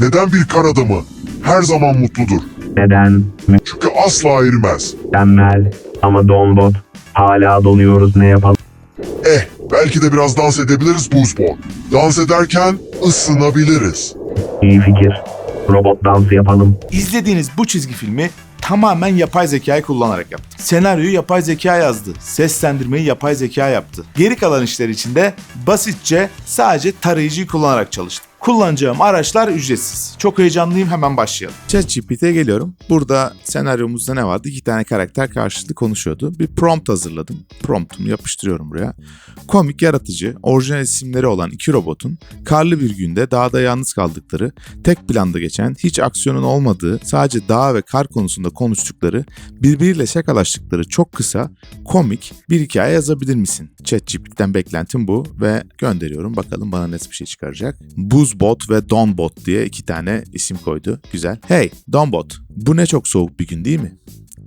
Neden bir kar adamı her zaman mutludur? Neden? Çünkü asla erimez. Mükemmel. Ama Donbot. Hala donuyoruz ne yapalım? Eh, belki de biraz dans edebiliriz Buzbot. Dans ederken ısınabiliriz. İyi fikir. Robot dansı yapalım. İzlediğiniz bu çizgi filmi tamamen yapay zekayı kullanarak yaptım. Senaryoyu yapay zeka yazdı. Seslendirmeyi yapay zeka yaptı. Geri kalan işler için de basitçe sadece tarayıcıyı kullanarak çalıştım. Kullanacağım araçlar ücretsiz. Çok heyecanlıyım hemen başlayalım. ChatGPT'ye geliyorum. Burada senaryomuzda ne vardı? İki tane karakter karşılıklı konuşuyordu. Bir prompt hazırladım. Promptumu yapıştırıyorum buraya. Komik, yaratıcı, orijinal isimleri olan iki robotun karlı bir günde dağda yalnız kaldıkları, tek planda geçen, hiç aksiyonun olmadığı, sadece dağ ve kar konusunda konuştukları, birbiriyle şakalaştıkları çok kısa, komik bir hikaye yazabilir misin? ChatGPT'den beklentim bu ve gönderiyorum. Bakalım bana net bir şey çıkaracak. Buzbot ve Donbot diye iki tane isim koydu. Güzel. Hey Donbot, bu ne çok soğuk bir gün değil mi?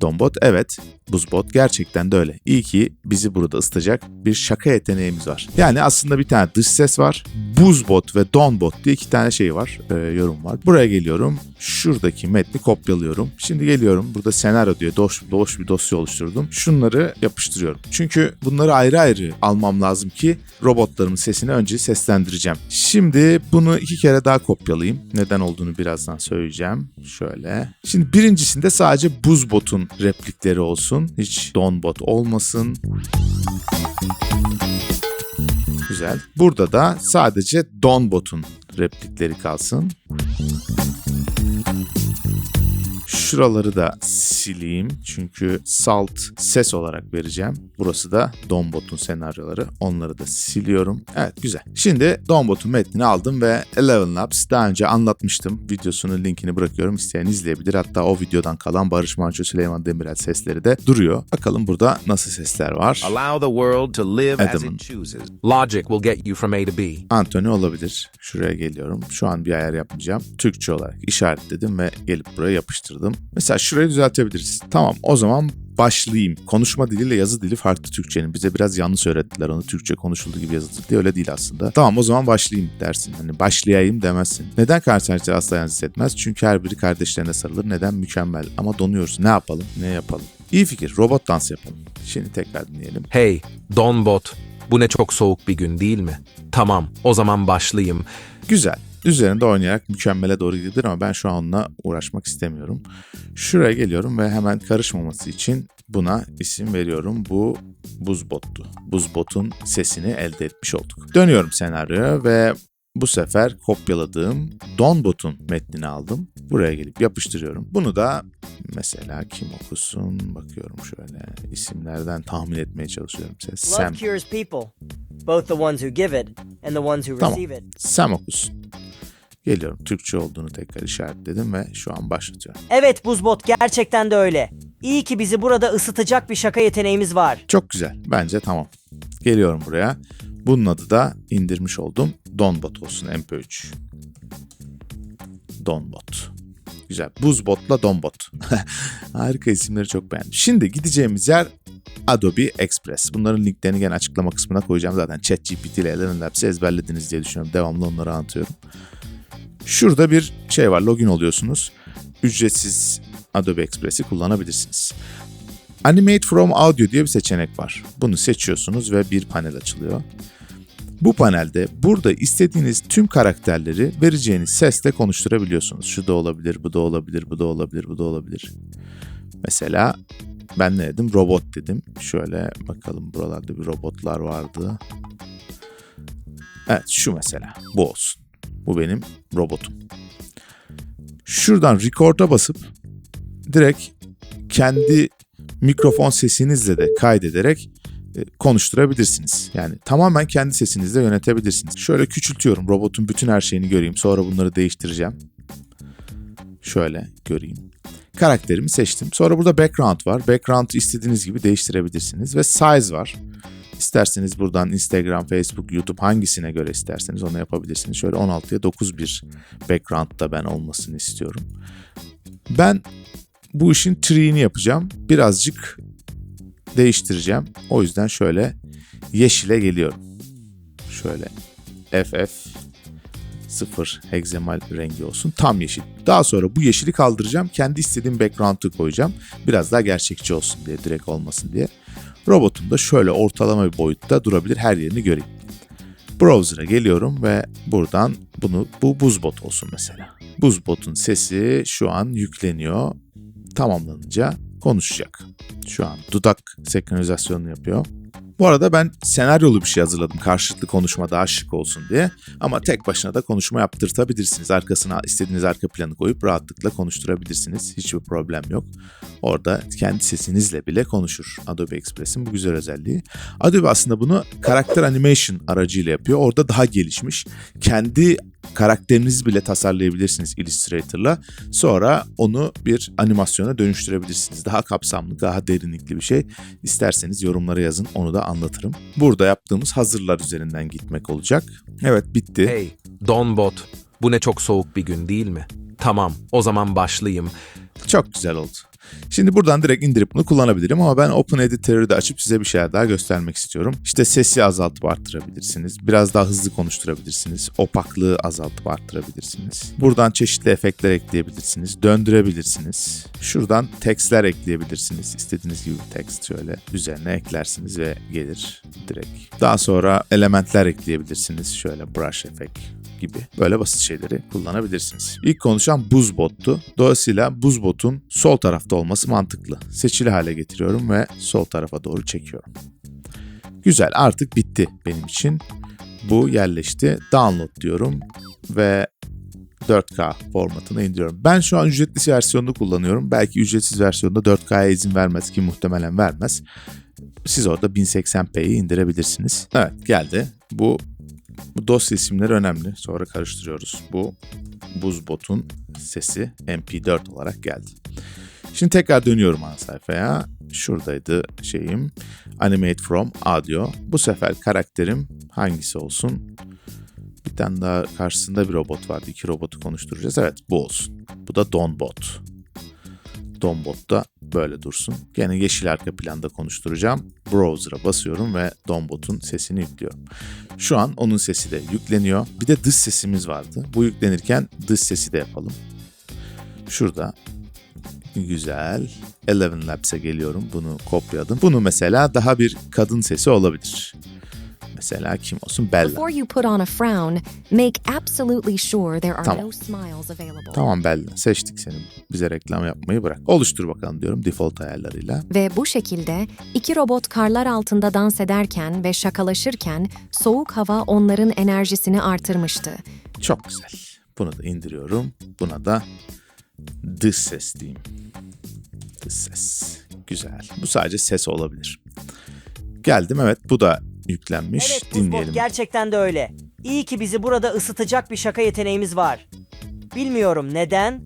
Donbot evet, Buzbot gerçekten de öyle. İyi ki bizi burada ısıtacak bir şaka yeteneğimiz var. Yani aslında bir tane dış ses var. Buzbot ve Donbot diye iki tane şey var, e, yorum var. Buraya geliyorum, şuradaki metni kopyalıyorum. Şimdi geliyorum, burada senaryo diye boş, boş bir dosya oluşturdum. Şunları yapıştırıyorum. Çünkü bunları ayrı ayrı almam lazım ki robotlarımın sesini önce seslendireceğim. Şimdi bunu iki kere daha kopyalayayım. Neden olduğunu birazdan söyleyeceğim. Şöyle. Şimdi birincisinde sadece Buzbot'un replikleri olsun. Hiç Donbot olmasın. Güzel. Burada da sadece Donbot'un replikleri kalsın. Şuraları da sileyim çünkü salt ses olarak vereceğim. Burası da Donbot'un senaryoları. Onları da siliyorum. Evet güzel. Şimdi Donbot'un metnini aldım ve Eleven Labs daha önce anlatmıştım. Videosunun linkini bırakıyorum. İsteyen izleyebilir. Hatta o videodan kalan Barış Manço, Süleyman Demirel sesleri de duruyor. Bakalım burada nasıl sesler var. Allow the world to live as Adamın. it chooses. Logic will get you from A to B. Anthony olabilir. Şuraya geliyorum. Şu an bir ayar yapmayacağım. Türkçe olarak işaretledim ve gelip buraya yapıştırdım. Mesela şurayı düzeltebiliriz. Tamam o zaman başlayayım. Konuşma diliyle yazı dili farklı Türkçenin. Bize biraz yanlış öğrettiler onu Türkçe konuşulduğu gibi yazılır diye öyle değil aslında. Tamam o zaman başlayayım dersin. Hani başlayayım demezsin. Neden kardeşler asla yalnız hissetmez? Çünkü her biri kardeşlerine sarılır. Neden? Mükemmel. Ama donuyoruz. Ne yapalım? Ne yapalım? İyi fikir. Robot dans yapalım. Şimdi tekrar dinleyelim. Hey, Donbot. Bu ne çok soğuk bir gün değil mi? Tamam, o zaman başlayayım. Güzel. Üzerinde oynayarak mükemmele doğru gidebilir ama ben şu an onunla uğraşmak istemiyorum. Şuraya geliyorum ve hemen karışmaması için buna isim veriyorum. Bu Buzbot'tu. Buzbot'un sesini elde etmiş olduk. Dönüyorum senaryoya ve bu sefer kopyaladığım Donbot'un metnini aldım. Buraya gelip yapıştırıyorum. Bunu da mesela kim okusun bakıyorum şöyle isimlerden tahmin etmeye çalışıyorum. Mesela Sam, Tamam. Sam okusun. Geliyorum Türkçe olduğunu tekrar işaretledim ve şu an başlatıyorum. Evet Buzbot gerçekten de öyle. İyi ki bizi burada ısıtacak bir şaka yeteneğimiz var. Çok güzel. Bence tamam. Geliyorum buraya. Bunun adı da indirmiş oldum. Donbot olsun MP3. Donbot. Güzel. Buzbot'la Donbot. Harika isimleri çok beğendim. Şimdi gideceğimiz yer Adobe Express. Bunların linklerini gene açıklama kısmına koyacağım. Zaten ChatGPT ile Eleven Labs'i ezberlediniz diye düşünüyorum. Devamlı onları anlatıyorum. Şurada bir şey var. Login oluyorsunuz. Ücretsiz Adobe Express'i kullanabilirsiniz. Animate from Audio diye bir seçenek var. Bunu seçiyorsunuz ve bir panel açılıyor. Bu panelde burada istediğiniz tüm karakterleri vereceğiniz sesle konuşturabiliyorsunuz. Şu da olabilir, bu da olabilir, bu da olabilir, bu da olabilir. Mesela ben ne dedim? Robot dedim. Şöyle bakalım buralarda bir robotlar vardı. Evet şu mesela. Bu olsun. Bu benim robotum. Şuradan record'a basıp direkt kendi mikrofon sesinizle de kaydederek konuşturabilirsiniz. Yani tamamen kendi sesinizle yönetebilirsiniz. Şöyle küçültüyorum robotun bütün her şeyini göreyim. Sonra bunları değiştireceğim. Şöyle göreyim. Karakterimi seçtim. Sonra burada background var. Background'ı istediğiniz gibi değiştirebilirsiniz. Ve size var. İsterseniz buradan Instagram, Facebook, YouTube hangisine göre isterseniz onu yapabilirsiniz. Şöyle 16'ya 9 bir background'da ben olmasını istiyorum. Ben bu işin tree'ini yapacağım. Birazcık değiştireceğim. O yüzden şöyle yeşile geliyorum. Şöyle FF sıfır hexamal rengi olsun. Tam yeşil. Daha sonra bu yeşili kaldıracağım. Kendi istediğim background'u koyacağım. Biraz daha gerçekçi olsun diye, direkt olmasın diye. Robotum da şöyle ortalama bir boyutta durabilir. Her yerini göreyim. Browser'a geliyorum ve buradan bunu bu buzbot olsun mesela. Buzbot'un sesi şu an yükleniyor. Tamamlanınca konuşacak. Şu an dudak senkronizasyonunu yapıyor. Bu arada ben senaryolu bir şey hazırladım karşılıklı konuşma daha şık olsun diye. Ama tek başına da konuşma yaptırtabilirsiniz. Arkasına istediğiniz arka planı koyup rahatlıkla konuşturabilirsiniz. Hiçbir problem yok. Orada kendi sesinizle bile konuşur Adobe Express'in bu güzel özelliği. Adobe aslında bunu karakter animation aracıyla yapıyor. Orada daha gelişmiş. Kendi karakterinizi bile tasarlayabilirsiniz Illustrator'la. Sonra onu bir animasyona dönüştürebilirsiniz. Daha kapsamlı, daha derinlikli bir şey. İsterseniz yorumlara yazın, onu da anlatırım. Burada yaptığımız hazırlar üzerinden gitmek olacak. Evet bitti. Hey, Donbot. Bu ne çok soğuk bir gün değil mi? Tamam, o zaman başlayayım. Çok güzel oldu. Şimdi buradan direkt indirip bunu kullanabilirim ama ben Open Editor'ı da açıp size bir şeyler daha göstermek istiyorum. İşte sesi azaltıp arttırabilirsiniz. Biraz daha hızlı konuşturabilirsiniz. Opaklığı azaltıp arttırabilirsiniz. Buradan çeşitli efektler ekleyebilirsiniz. Döndürebilirsiniz. Şuradan tekstler ekleyebilirsiniz. İstediğiniz gibi text şöyle üzerine eklersiniz ve gelir direkt. Daha sonra elementler ekleyebilirsiniz. Şöyle brush effect gibi böyle basit şeyleri kullanabilirsiniz. İlk konuşan Buzbot'tu. Dolayısıyla Buzbot'un sol tarafta olması mantıklı. Seçili hale getiriyorum ve sol tarafa doğru çekiyorum. Güzel artık bitti benim için. Bu yerleşti. Download diyorum ve 4K formatına indiriyorum. Ben şu an ücretli versiyonunu kullanıyorum. Belki ücretsiz versiyonda 4K'ya izin vermez ki muhtemelen vermez. Siz orada 1080p'yi indirebilirsiniz. Evet geldi. Bu bu dosya isimleri önemli. Sonra karıştırıyoruz. Bu Buzbot'un sesi MP4 olarak geldi. Şimdi tekrar dönüyorum ana sayfaya. Şuradaydı şeyim. Animate from Audio. Bu sefer karakterim hangisi olsun? Bir tane daha karşısında bir robot vardı. İki robotu konuşturacağız. Evet bu olsun. Bu da Donbot. Donbot da böyle dursun. Gene yeşil arka planda konuşturacağım. Browser'a basıyorum ve Donbot'un sesini yüklüyorum. Şu an onun sesi de yükleniyor. Bir de dış sesimiz vardı. Bu yüklenirken dış sesi de yapalım. Şurada güzel. Eleven Labs'e geliyorum. Bunu kopyaladım. Bunu mesela daha bir kadın sesi olabilir. Mesela kim olsun? Bella. Before you put on a frown, make absolutely sure there are Tamam. no smiles available. Tamam Bella. Seçtik seni. Bize reklam yapmayı bırak. Oluştur bakalım diyorum default ayarlarıyla. Ve bu şekilde iki robot karlar altında dans ederken ve şakalaşırken soğuk hava onların enerjisini artırmıştı. Çok güzel. Bunu da indiriyorum. Buna da dış ses diyeyim. Dış ses. Güzel. Bu sadece ses olabilir. Geldim evet bu da yüklenmiş. Evet Buzbot Dinleyelim. gerçekten de öyle. İyi ki bizi burada ısıtacak bir şaka yeteneğimiz var. Bilmiyorum neden.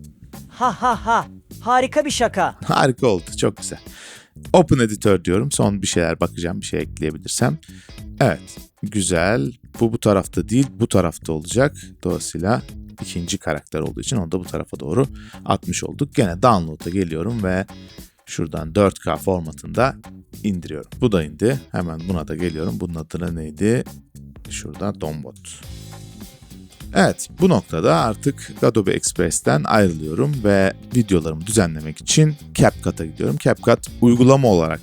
Ha ha ha. Harika bir şaka. Harika oldu. Çok güzel. Open Editor diyorum. Son bir şeyler bakacağım. Bir şey ekleyebilirsem. Evet. Güzel. Bu bu tarafta değil. Bu tarafta olacak. Dolayısıyla ikinci karakter olduğu için onu da bu tarafa doğru atmış olduk. Gene download'a geliyorum ve şuradan 4K formatında indiriyorum. Bu da indi. Hemen buna da geliyorum. Bunun adı neydi? Şurada Donbot. Evet, bu noktada artık Adobe Express'ten ayrılıyorum ve videolarımı düzenlemek için CapCut'a gidiyorum. CapCut uygulama olarak,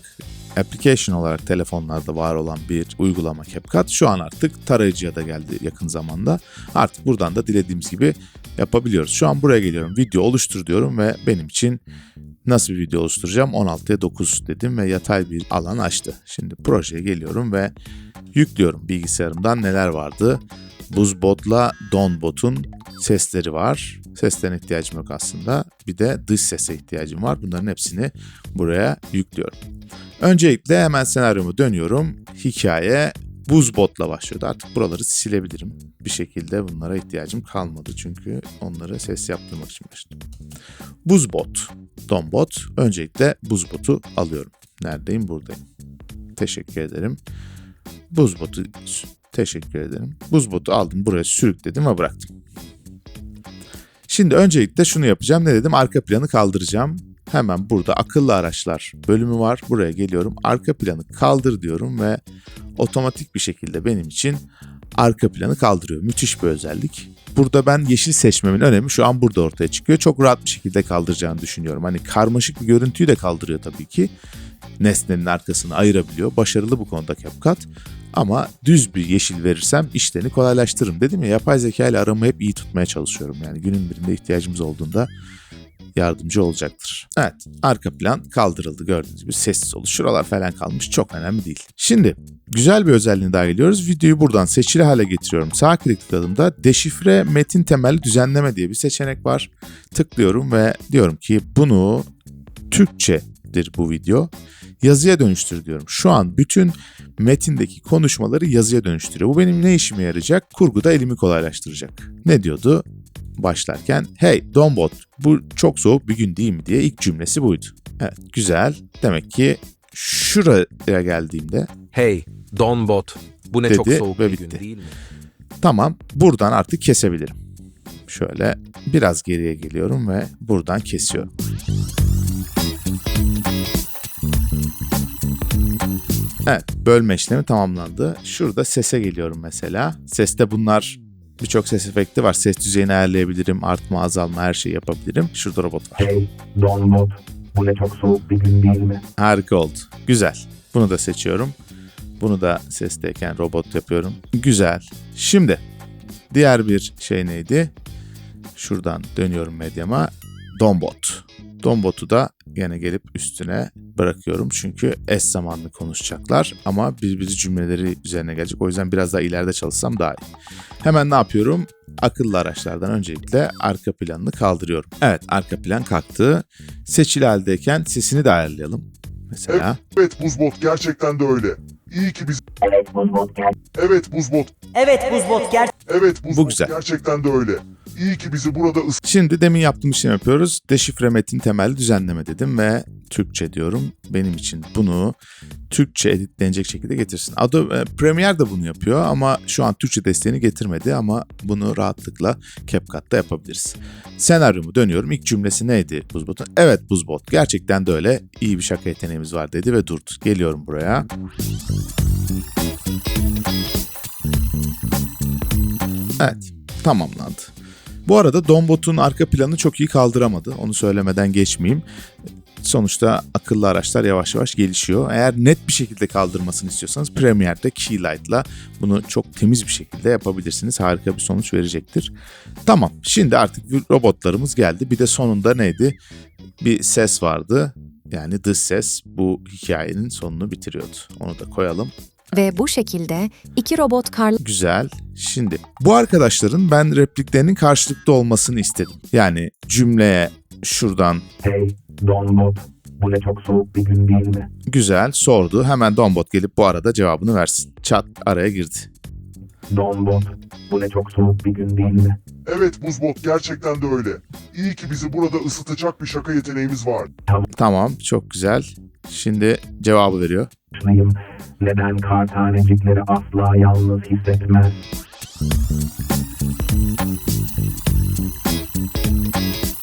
application olarak telefonlarda var olan bir uygulama CapCut. Şu an artık tarayıcıya da geldi yakın zamanda. Artık buradan da dilediğimiz gibi yapabiliyoruz. Şu an buraya geliyorum, video oluştur diyorum ve benim için nasıl bir video oluşturacağım? 16'ya 9 dedim ve yatay bir alan açtı. Şimdi projeye geliyorum ve yüklüyorum bilgisayarımdan neler vardı. Buzbot'la Donbot'un sesleri var. Seslerine ihtiyacım yok aslında. Bir de dış sese ihtiyacım var. Bunların hepsini buraya yüklüyorum. Öncelikle hemen senaryomu dönüyorum. Hikaye Buzbot'la başlıyordu. Artık buraları silebilirim. Bir şekilde bunlara ihtiyacım kalmadı çünkü onları ses yaptırmak için başladım. Buzbot, Donbot. Öncelikle Buzbot'u alıyorum. Neredeyim? Buradayım. Teşekkür ederim. Buzbot'u teşekkür ederim. Buzbot'u aldım buraya sürükledim ve bıraktım. Şimdi öncelikle şunu yapacağım. Ne dedim? Arka planı kaldıracağım. Hemen burada akıllı araçlar bölümü var. Buraya geliyorum. Arka planı kaldır diyorum ve otomatik bir şekilde benim için arka planı kaldırıyor. Müthiş bir özellik. burada ben yeşil seçmemin önemi şu an burada ortaya çıkıyor. Çok rahat bir şekilde kaldıracağını düşünüyorum. Hani karmaşık bir görüntüyü de kaldırıyor tabii ki. Nesnenin arkasını ayırabiliyor. Başarılı bu konuda CapCut. Ama düz bir yeşil verirsem işlerini kolaylaştırırım. Dedim ya yapay zeka ile aramı hep iyi tutmaya çalışıyorum. Yani günün birinde ihtiyacımız olduğunda yardımcı olacaktır. Evet arka plan kaldırıldı gördüğünüz gibi sessiz oldu. Şuralar falan kalmış çok önemli değil. Şimdi güzel bir özelliğine daha geliyoruz. Videoyu buradan seçili hale getiriyorum. Sağ klik tıkladığımda deşifre metin temelli düzenleme diye bir seçenek var. Tıklıyorum ve diyorum ki bunu Türkçedir bu video. Yazıya dönüştür diyorum. Şu an bütün metindeki konuşmaları yazıya dönüştürüyor. Bu benim ne işime yarayacak? Kurguda elimi kolaylaştıracak. Ne diyordu? Başlarken hey Donbot bu çok soğuk bir gün değil mi diye ilk cümlesi buydu. Evet güzel. Demek ki şuraya geldiğimde Hey, Donbot. Bu ne Dedi çok soğuk bir gün bitti. değil mi? Tamam, buradan artık kesebilirim. Şöyle biraz geriye geliyorum ve buradan kesiyorum. Evet, bölme işlemi tamamlandı. Şurada sese geliyorum mesela. Seste bunlar birçok ses efekti var. Ses düzeyini ayarlayabilirim, artma, azalma her şeyi yapabilirim. Şurada robot var. Hey, Donbot. Bu ne çok soğuk bir gün değil mi? Harika oldu. Güzel. Bunu da seçiyorum. Bunu da sesteyken robot yapıyorum. Güzel. Şimdi diğer bir şey neydi? Şuradan dönüyorum medyama. Donbot. Donbot'u da yine gelip üstüne bırakıyorum. Çünkü eş zamanlı konuşacaklar ama birbiri cümleleri üzerine gelecek. O yüzden biraz daha ileride çalışsam daha iyi. Hemen ne yapıyorum? Akıllı araçlardan öncelikle arka planını kaldırıyorum. Evet arka plan kalktı. Seçili haldeyken sesini de ayarlayalım. Mesela Evet Buzbot gerçekten de öyle. İyi ki biz... Evet Buzbot. Evet Buzbot. Evet Buzbot ger Evet Buzbot güzel. gerçekten de öyle. İyi ki bizi burada ıs... Şimdi demin yaptığım işlemi yapıyoruz. Deşifre metin temelli düzenleme dedim ve Türkçe diyorum. Benim için bunu Türkçe editlenecek şekilde getirsin. Adobe Premiere de bunu yapıyor ama şu an Türkçe desteğini getirmedi ama bunu rahatlıkla CapCut'ta yapabiliriz. Senaryomu dönüyorum. İlk cümlesi neydi Buzbot'un? Evet Buzbot gerçekten de öyle. İyi bir şaka yeteneğimiz var dedi ve durdu. Geliyorum buraya. Evet tamamlandı. Bu arada Donbot'un arka planı çok iyi kaldıramadı. Onu söylemeden geçmeyeyim. Sonuçta akıllı araçlar yavaş yavaş gelişiyor. Eğer net bir şekilde kaldırmasını istiyorsanız Premiere'de Keylight'la bunu çok temiz bir şekilde yapabilirsiniz. Harika bir sonuç verecektir. Tamam şimdi artık robotlarımız geldi. Bir de sonunda neydi? Bir ses vardı. Yani dış ses bu hikayenin sonunu bitiriyordu. Onu da koyalım. Ve bu şekilde iki robot karlar Güzel. Şimdi bu arkadaşların ben repliklerinin karşılıklı olmasını istedim. Yani cümleye şuradan Hey, Donbot. Bu ne çok soğuk bir gün değil mi? güzel sordu. Hemen Donbot gelip bu arada cevabını versin. Çat araya girdi. Donbot. Bu ne çok soğuk bir gün değil mi? Evet Buzbot gerçekten de öyle. İyi ki bizi burada ısıtacak bir şaka yeteneğimiz var. Tamam çok güzel. Şimdi cevabı veriyor. Şunayım. Neden kar tanecikleri asla yalnız hissetmez?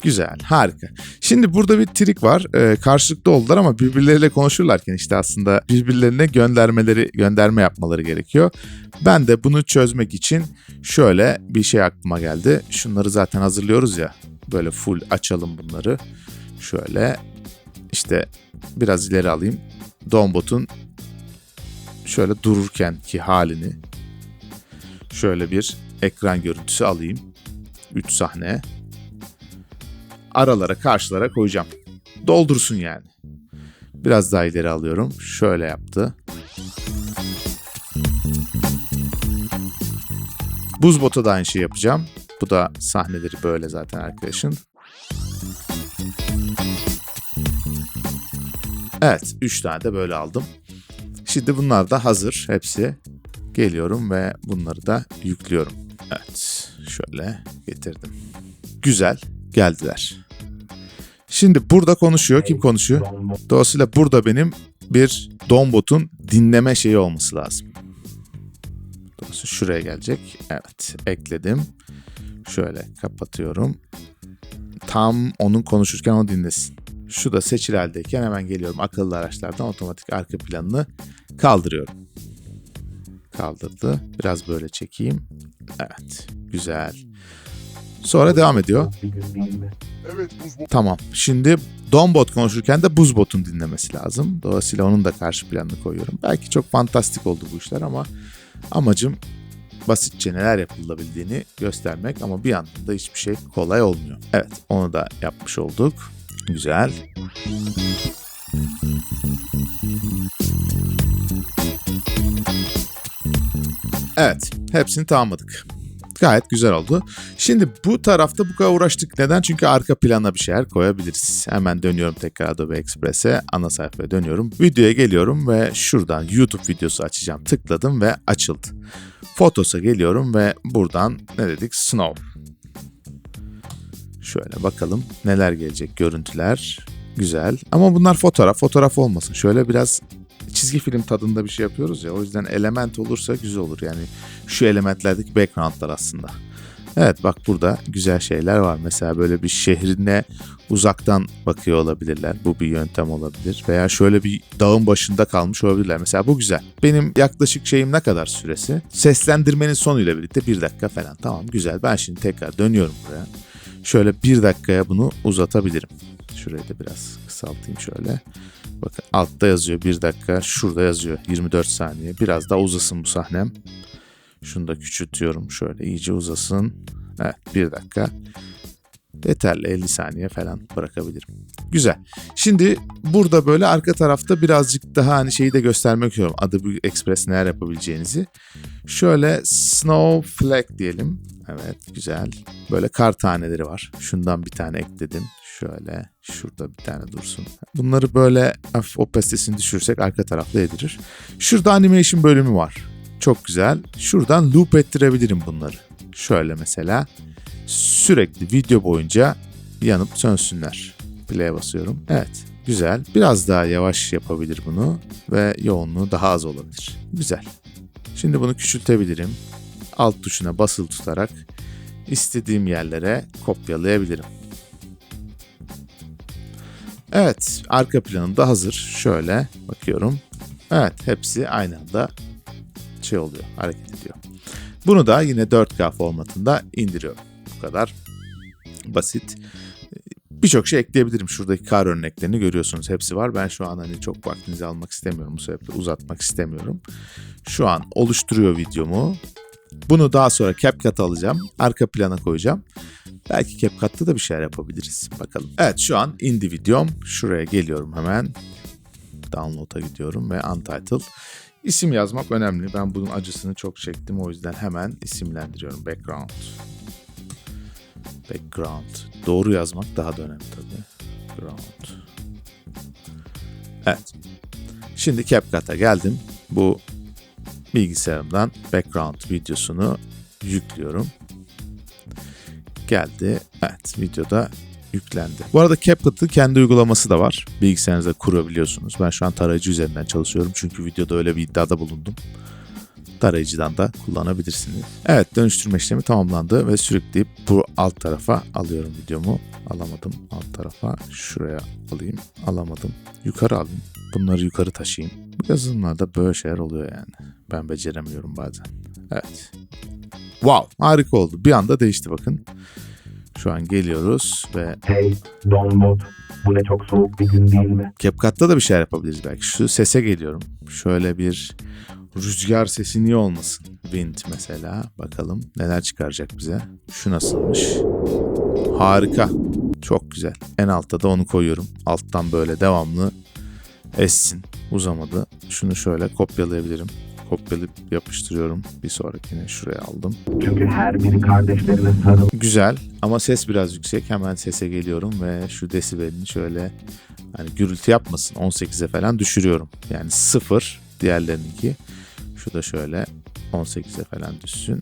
Güzel, harika. Şimdi burada bir trik var. Ee, karşılıklı oldular ama birbirleriyle konuşurlarken işte aslında birbirlerine göndermeleri, gönderme yapmaları gerekiyor. Ben de bunu çözmek için şöyle bir şey aklıma geldi. Şunları zaten hazırlıyoruz ya. Böyle full açalım bunları. Şöyle işte biraz ileri alayım. Donbot'un şöyle dururken ki halini şöyle bir ekran görüntüsü alayım. 3 sahne aralara karşılara koyacağım. Doldursun yani. Biraz daha ileri alıyorum. Şöyle yaptı. Buzbot'a da aynı şey yapacağım. Bu da sahneleri böyle zaten arkadaşın. Evet, 3 tane de böyle aldım. Şimdi bunlar da hazır hepsi. Geliyorum ve bunları da yüklüyorum. Evet, şöyle getirdim. Güzel, geldiler. Şimdi burada konuşuyor. Kim konuşuyor? Dolayısıyla burada benim bir Donbot'un dinleme şeyi olması lazım. Dolayısıyla şuraya gelecek. Evet, ekledim. Şöyle kapatıyorum. Tam onun konuşurken o dinlesin. Şu da seçili haldeyken hemen geliyorum. Akıllı araçlardan otomatik arka planını kaldırıyorum. Kaldırdı. Biraz böyle çekeyim. Evet. Güzel. Sonra devam ediyor. Evet Tamam. Şimdi Donbot konuşurken de Buzbot'un dinlemesi lazım. Dolayısıyla onun da karşı planını koyuyorum. Belki çok fantastik oldu bu işler ama amacım basitçe neler yapılabildiğini göstermek ama bir yandan da hiçbir şey kolay olmuyor. Evet, onu da yapmış olduk. Güzel. Evet, hepsini tamamladık. Gayet güzel oldu. Şimdi bu tarafta bu kadar uğraştık. Neden? Çünkü arka plana bir şeyler koyabiliriz. Hemen dönüyorum tekrar Adobe Express'e. Ana sayfaya dönüyorum. Videoya geliyorum ve şuradan YouTube videosu açacağım. Tıkladım ve açıldı. Photos'a geliyorum ve buradan ne dedik? Snow. Şöyle bakalım neler gelecek görüntüler. Güzel. Ama bunlar fotoğraf. Fotoğraf olmasın. Şöyle biraz çizgi film tadında bir şey yapıyoruz ya. O yüzden element olursa güzel olur. Yani şu elementlerdeki backgroundlar aslında. Evet bak burada güzel şeyler var. Mesela böyle bir şehrine uzaktan bakıyor olabilirler. Bu bir yöntem olabilir. Veya şöyle bir dağın başında kalmış olabilirler. Mesela bu güzel. Benim yaklaşık şeyim ne kadar süresi? Seslendirmenin sonuyla birlikte bir dakika falan. Tamam güzel. Ben şimdi tekrar dönüyorum buraya. Şöyle bir dakikaya bunu uzatabilirim. Şurayı da biraz kısaltayım şöyle. Bakın altta yazıyor bir dakika. Şurada yazıyor 24 saniye. Biraz daha uzasın bu sahnem. Şunu da küçültüyorum şöyle iyice uzasın. Evet bir dakika. Yeterli 50 saniye falan bırakabilirim. Güzel. Şimdi burada böyle arka tarafta birazcık daha hani şeyi de göstermek istiyorum. Adobe Express neler yapabileceğinizi. Şöyle Snowflake diyelim. Evet güzel. Böyle kar taneleri var. Şundan bir tane ekledim. Şöyle şurada bir tane dursun. Bunları böyle hafif opasitesini düşürsek arka tarafta yedirir. Şurada animation bölümü var. Çok güzel. Şuradan loop ettirebilirim bunları. Şöyle mesela sürekli video boyunca yanıp sönsünler. Play'e basıyorum. Evet. Güzel. Biraz daha yavaş yapabilir bunu ve yoğunluğu daha az olabilir. Güzel. Şimdi bunu küçültebilirim. Alt tuşuna basılı tutarak istediğim yerlere kopyalayabilirim. Evet, arka planım da hazır. Şöyle bakıyorum. Evet, hepsi aynı anda şey oluyor, hareket ediyor. Bunu da yine 4K formatında indiriyorum. Bu kadar basit. Birçok şey ekleyebilirim. Şuradaki kar örneklerini görüyorsunuz. Hepsi var. Ben şu an hani çok vaktinizi almak istemiyorum. Bu sebeple uzatmak istemiyorum. Şu an oluşturuyor videomu. Bunu daha sonra CapCut alacağım. Arka plana koyacağım. Belki CapCut'ta da bir şeyler yapabiliriz. Bakalım. Evet şu an indi videom. Şuraya geliyorum hemen. Download'a gidiyorum ve Untitled. İsim yazmak önemli. Ben bunun acısını çok çektim. O yüzden hemen isimlendiriyorum. Background. Background. Doğru yazmak daha da önemli tabii. Background. Evet. Şimdi CapCut'a geldim. Bu bilgisayarımdan background videosunu yüklüyorum. Geldi. Evet videoda yüklendi. Bu arada CapCut'ın kendi uygulaması da var. Bilgisayarınızda kurabiliyorsunuz. Ben şu an tarayıcı üzerinden çalışıyorum. Çünkü videoda öyle bir iddiada bulundum. Tarayıcıdan da kullanabilirsiniz. Evet dönüştürme işlemi tamamlandı ve sürükleyip bu alt tarafa alıyorum videomu. Alamadım alt tarafa. Şuraya alayım. Alamadım. Yukarı alayım. Bunları yukarı taşıyayım. Bu yazılımlarda böyle şeyler oluyor yani. Ben beceremiyorum bazen. Evet. Wow harika oldu. Bir anda değişti bakın. Şu an geliyoruz ve Hey, Donbot. Bu ne çok soğuk bir gün değil mi? CapCut'ta da bir şeyler yapabiliriz belki. Şu sese geliyorum. Şöyle bir rüzgar sesi niye olmasın? Wind mesela. Bakalım neler çıkaracak bize. Şu nasılmış? Harika. Çok güzel. En altta da onu koyuyorum. Alttan böyle devamlı essin. Uzamadı. Şunu şöyle kopyalayabilirim. Kopyalayıp yapıştırıyorum. Bir sonrakini şuraya aldım. Çünkü her biri kardeşlerine sarıl. Güzel ama ses biraz yüksek. Hemen sese geliyorum ve şu desibelini şöyle hani gürültü yapmasın 18'e falan düşürüyorum. Yani 0 diğerlerininki. Şu da şöyle 18'e falan düşsün.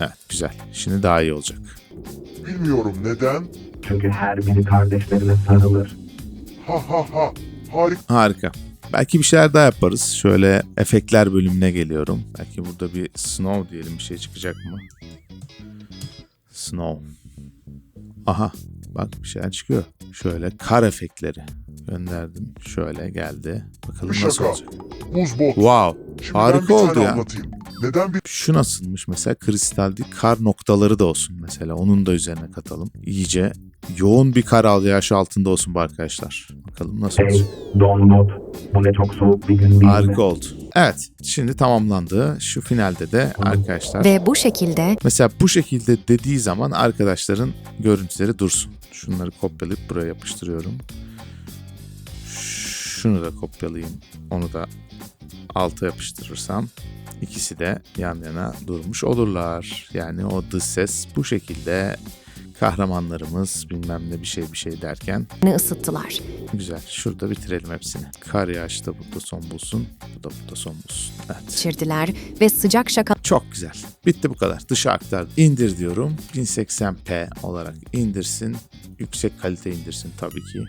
Evet güzel. Şimdi daha iyi olacak. Bilmiyorum neden. Çünkü her biri kardeşlerine sarılır. Ha ha ha. Harika. Harika. Belki bir şeyler daha yaparız. Şöyle efektler bölümüne geliyorum. Belki burada bir snow diyelim bir şey çıkacak mı? Snow. Aha bak bir şeyler çıkıyor. Şöyle kar efektleri gönderdim. Şöyle geldi. Bakalım nasıl olacak. Buz bot. Wow. Şimdi harika oldu ya. anlatayım. Neden bir Şu nasılmış mesela kristal değil kar noktaları da olsun mesela onun da üzerine katalım. İyice yoğun bir kar al yağışı altında olsun bu arkadaşlar. Bakalım nasıl Hey olacak. Donbot. Bu ne çok soğuk bir gün değil mi? Harika oldu. Evet şimdi tamamlandı. Şu finalde de arkadaşlar Ve bu şekilde mesela bu şekilde dediği zaman arkadaşların görüntüleri dursun. Şunları kopyalayıp buraya yapıştırıyorum. Şunu da kopyalayayım. Onu da alta yapıştırırsam ikisi de yan yana durmuş olurlar. Yani o dış ses bu şekilde kahramanlarımız bilmem ne bir şey bir şey derken ısıttılar. güzel. Şurada bitirelim hepsini. Kar yağışı da burada son bulsun. Bu da burada son bulsun. Evet. geçirdiler ve sıcak şaka Çok güzel. Bitti bu kadar. Dışa aktar. İndir diyorum. 1080p olarak indirsin. Yüksek kalite indirsin tabii ki.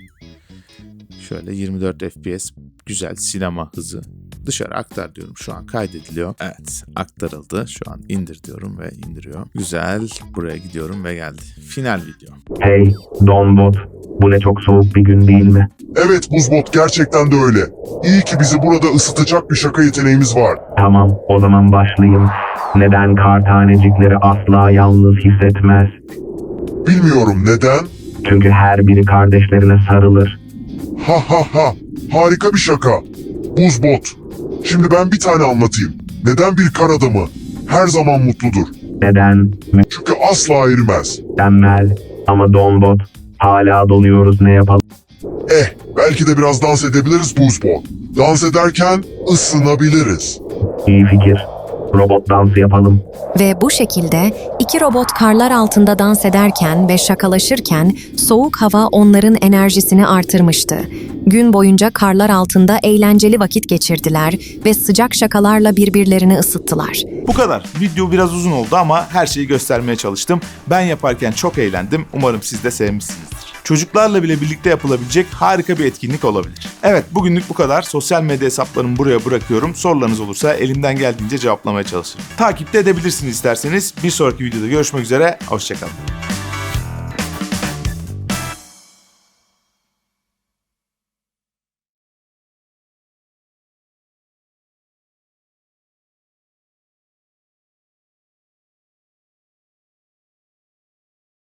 Şöyle 24 FPS güzel sinema hızı. Dışarı aktar diyorum. Şu an kaydediliyor. Evet aktarıldı. Şu an indir diyorum ve indiriyor. Güzel. Buraya gidiyorum ve geldi. Final video. Hey Donbot. Bu ne çok soğuk bir gün değil mi? Evet Buzbot gerçekten de öyle. İyi ki bizi burada ısıtacak bir şaka yeteneğimiz var. Tamam o zaman başlayayım. Neden kar tanecikleri asla yalnız hissetmez? Bilmiyorum neden? Çünkü her biri kardeşlerine sarılır. Ha ha ha. Harika bir şaka. Buzbot. Şimdi ben bir tane anlatayım. Neden bir kar adamı her zaman mutludur? Neden? Çünkü asla erimez. Mükemmel. Ama Donbot. Hala donuyoruz ne yapalım? Eh, belki de biraz dans edebiliriz Buzbot. Dans ederken ısınabiliriz. İyi fikir. Robot dansı yapalım. ve bu şekilde iki robot karlar altında dans ederken ve şakalaşırken soğuk hava onların enerjisini artırmıştı. Gün boyunca karlar altında eğlenceli vakit geçirdiler ve sıcak şakalarla birbirlerini ısıttılar. Bu kadar. Video biraz uzun oldu ama her şeyi göstermeye çalıştım. Ben yaparken çok eğlendim. Umarım siz de sevmişsinizdir. Çocuklarla bile birlikte yapılabilecek harika bir etkinlik olabilir. Evet bugünlük bu kadar. Sosyal medya hesaplarımı buraya bırakıyorum. Sorularınız olursa elimden geldiğince cevaplamaya çalışırım. Takipte edebilirsiniz isterseniz. Bir sonraki videoda görüşmek üzere. Hoşçakalın.